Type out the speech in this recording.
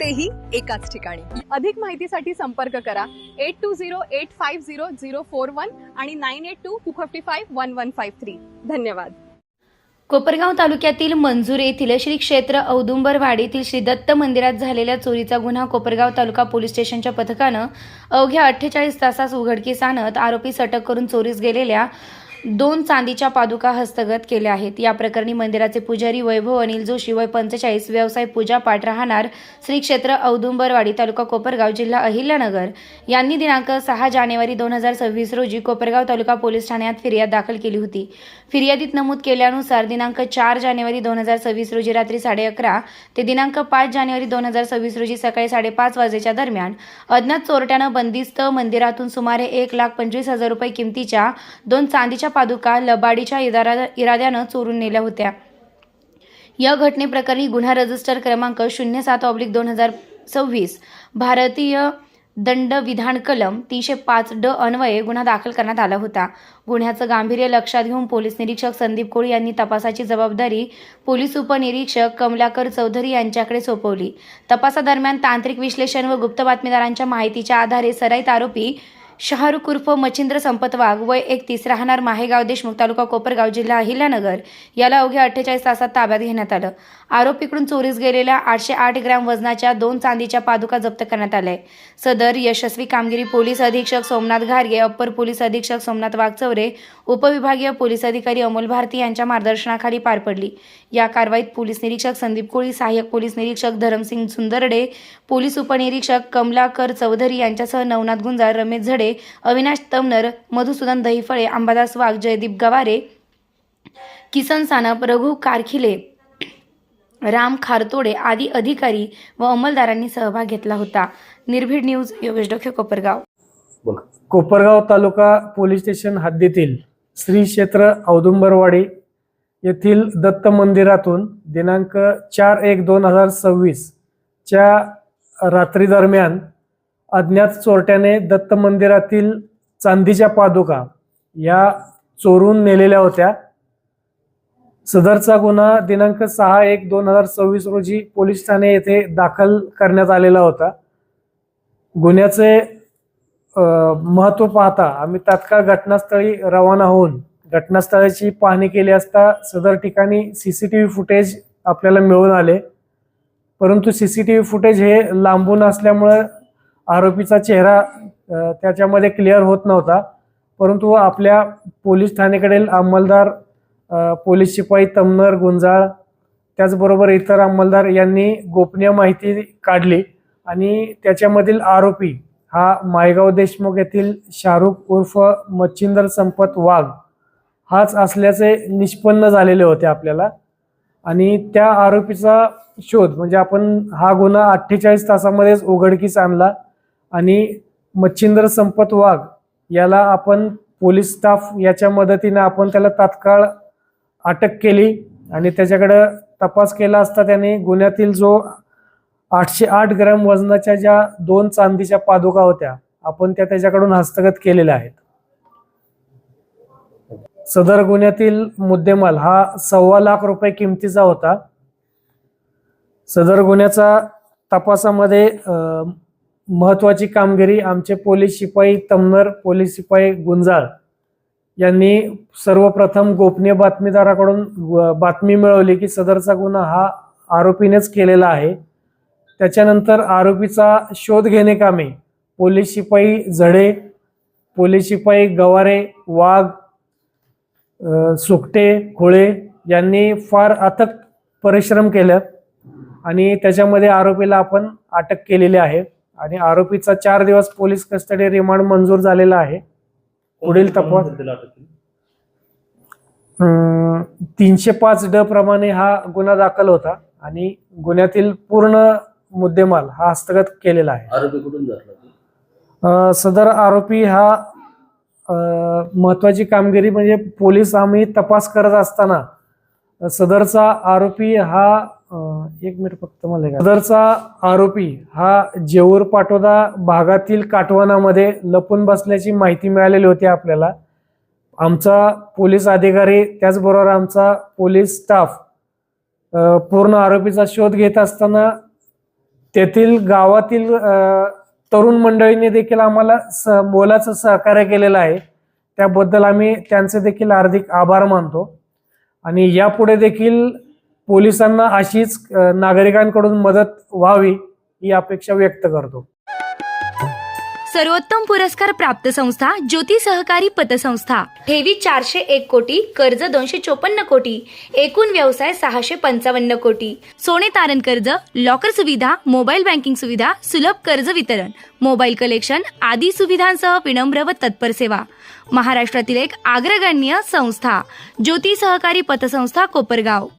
तेही एकाच ठिकाणी. अधिक माहितीसाठी संपर्क करा. Eight two zero eight five zero zero four one आणि nine eight two two fifty five one one five three. धन्यवाद. कोपरगाव तालुक्यातील मंजूर येथील श्री क्षेत्र औदुंबरवाडीतील श्री दत्त मंदिरात झालेल्या चोरीचा गुन्हा कोपरगाव तालुका पोलीस स्टेशनच्या पथकानं अवघ्या अठ्ठेचाळीस तासास उघडकीस आणत आरोपीस अटक करून चोरीस गेलेल्या दोन चांदीच्या पादुका हस्तगत केल्या आहेत. या प्रकरणी मंदिराचे पुजारी वैभव अनिल जोशी वय पंचेचाळीस व्यवसाय पूजा पाठ राहणार श्री क्षेत्र औदुंबरवाडी तालुका कोपरगाव जिल्हा अहिल्यानगर. यांनी दिनांक सहा जानेवारी दोन हजार सव्वीस रोजी कोपरगाव तालुका पोलीस ठाण्यात फिर्याद दाखल केली होती. फिर्यादीत नमूद केल्यानुसार दिनांक चार जानेवारी दोन हजार सव्वीस रोजी रात्री साडे अकरा ते दिनांक पाच जानेवारी दोन हजार सव्वीस रोजी सकाळी साडेपाच वाजेच्या दरम्यान अज्ञात चोरट्यानं बंदिस्त मंदिरातून सुमारे एक लाख पंचवीस हजार रुपये किमतीच्या दोन चांदीच्या पादुका लबाडीच्या इरादा इराद्यानं चोरून नेल्या होत्या. या घटनेप्रकरणी गुन्हा रजिस्टर क्रमांक शून्य सात ऑब्लिक दोन हजार सव्वीस भारतीय दंड विधान कलम तीनशे पाच ड अन्वये गुन्हा दाखल करण्यात आला होता. गुन्ह्याचं गांभीर्य लक्षात घेऊन पोलीस निरीक्षक संदीप कोळी यांनी तपासाची जबाबदारी पोलीस उपनिरीक्षक कमलाकर चौधरी यांच्याकडे सोपवली. तपासादरम्यान तांत्रिक विश्लेषण व गुप्त बातमीदारांच्या माहितीच्या आधारे सराईत आरोपी शाहरुख उर्फ मच्छिंद्र संपत वाघ वय एकतीस राहणार माहेगाव देशमुख तालुका कोपरगाव जिल्हा अहिल्यानगर. याला अवघ्या अठ्ठेचाळीस तासात ताब्यात घेण्यात आलं. आरोपीकडून चोरीस गेलेल्या आठशे आठ ग्रॅम वजनाच्या दोन चांदीच्या पादुका जप्त करण्यात आल्या आहे. सदर यशस्वी कामगिरी पोलीस अधीक्षक सोमनाथ घारगे अप्पर पोलीस अधीक्षक सोमनाथ वाघचौरे उपविभागीय पोलीस अधिकारी अमोल भारती यांच्या मार्गदर्शनाखाली पार पडली या कारवाईत पोलीस निरीक्षक संदीप कोळी सहाय्यक पोलीस निरीक्षक धरमसिंग सुंदरडे पोलीस उपनिरीक्षक कमलाकर चौधरी यांच्यासह नवनाथ गुंजार रमेश झडे अविनाश तमनर मधुसूदन दहिफळे अंबादास वाघ जयदीप गवारे किसन सानप रघु कारखिले राम खारतोडे आदी अधिकारी व अंमलदारांनी सहभाग घेतला होता. निर्भीड न्यूज योगेश डोके कोपरगाव. कोपरगाव तालुका पोलीस स्टेशन हद्दीतील श्री क्षेत्र औदुंबरवाडी येथील दत्त मंदिरातून दिनांक चार एक दोन हजार सव्वीस च्या रात्री दरम्यान अज्ञात चोरट्याने दत्त मंदिरातील चांदीच्या पादुका या चोरून नेलेल्या होत्या. सदरचा गुन्हा दिनांक सहा एक दोन हजार सव्वीस रोजी पोलीस ठाणे येथे दाखल करण्यात आलेला होता. गुन्ह्याचे महत्त्व पाहता आम्ही तात्काळ घटनास्थळी रवाना होऊन घटनास्थळाची पाहणी केली असता सदर ठिकाणी C C T V footage आपल्याला मिळून आले. परंतु C C T V footage हे लांबून असल्यामुळं आरोपीचा चेहरा त्याच्यामध्ये क्लिअर होत नव्हता. परंतु आपल्या पोलीस ठाणेकडील अंमलदार पोलीस शिपाई तमनर गुंजाळ त्याचबरोबर इतर अंमलदार यांनी गोपनीय माहिती काढली आणि त्याच्यामधील आरोपी हा मायगाव देशमुख येथील शाहरुख उर्फ मच्छिंदर संपत वाघ हाच असल्याचे निष्पन्न झालेले होते आपल्याला. आणि त्या आरोपीचा शोध म्हणजे आपण हा गुन्हा अठ्ठेचाळीस तासामध्येच उघडकीस आणला आणि मच्छिंदर संपत वाघ याला आपण पोलीस स्टाफ याच्या मदतीने आपण त्याला तात्काळ अटक केली आणि त्याच्याकडं तपास केला असता त्याने गुन्ह्यातील जो आठशे आठ ग्रॅम वजनाच्या ज्या दोन चांदीच्या पादुका होत्या आपण त्या त्याच्याकडून हस्तगत केलेल्या आहेत. सदर गुन्ह्यातील मुद्देमाल हा सव्वा लाख रुपये किमतीचा होता. सदर गुन्ह्याचा तपासामध्ये महत्वाची कामगिरी आमचे पोलीस शिपाई तमनर पोलीस शिपाई गुंजाळ यांनी सर्वप्रथम गोपनीय बातमीदाराकडून व- बातमी मिळवली की सदरचा गुन्हा हा आरोपीनेच केलेला आहे. त्याच्यानंतर आरोपीचा शोध घेणे कामे पोलीस शिपाई झडे पोलीस शिपाई गवारे वाघ सुकटे खोळे यांनी फार अथक परिश्रम केलं आणि त्याच्यामध्ये आरोपीला आपण अटक केलेली आहे आणि आरोपीचा चार दिवस पोलीस कस्टडी रिमांड मंजूर झालेला आहे. पुढील तपास? तीनशे पाच ड प्रमाणे हा गुन्हा दाखल होता आणि गुन्ह्यातील पूर्ण मुद्देमाल हा हस्तगत केलेला आहे. आरोपी कुठून झाला अं, सदर आरोपी हा अं, महत्वाची कामगिरी म्हणजे पोलीस आम्ही तपास करत असताना सदरचा आरोपी हा एक मिनिट फक्त मला एक- सदरचा आरोपी हा जेऊर पाटोदा भागातील काटवानामध्ये लपून बसल्याची माहिती मिळालेली होती आपल्याला. आमचा पोलीस अधिकारी त्याचबरोबर आमचा पोलीस स्टाफ पूर्ण आरोपीचा शोध घेत असताना तेथील गावातील तरुण मंडळींनी देखील आम्हाला स मोलाचं सहकार्य केलेलं आहे. त्याबद्दल आम्ही त्यांचे देखील हार्दिक आभार मानतो. आणि यापुढे देखील पोलिसांना अशीच नागरिकांकडून मदत व्हावी ही अपेक्षा व्यक्त करतो. सर्वोत्तम पुरस्कार प्राप्त संस्था ज्योती सहकारी पतसंस्था. ठेवी चारशे एक कोटी कर्ज दोनशे चोपन्न कोटी एकूण व्यवसाय सहाशे पंचावन्न कोटी. सोने तारण कर्ज लॉकर सुविधा मोबाईल बँकिंग सुविधा सुलभ कर्ज वितरण मोबाईल कलेक्शन आदी सुविधांसह विनम्र व तत्पर सेवा. महाराष्ट्रातील एक अग्रगण्य संस्था ज्योती सहकारी पतसंस्था कोपरगाव.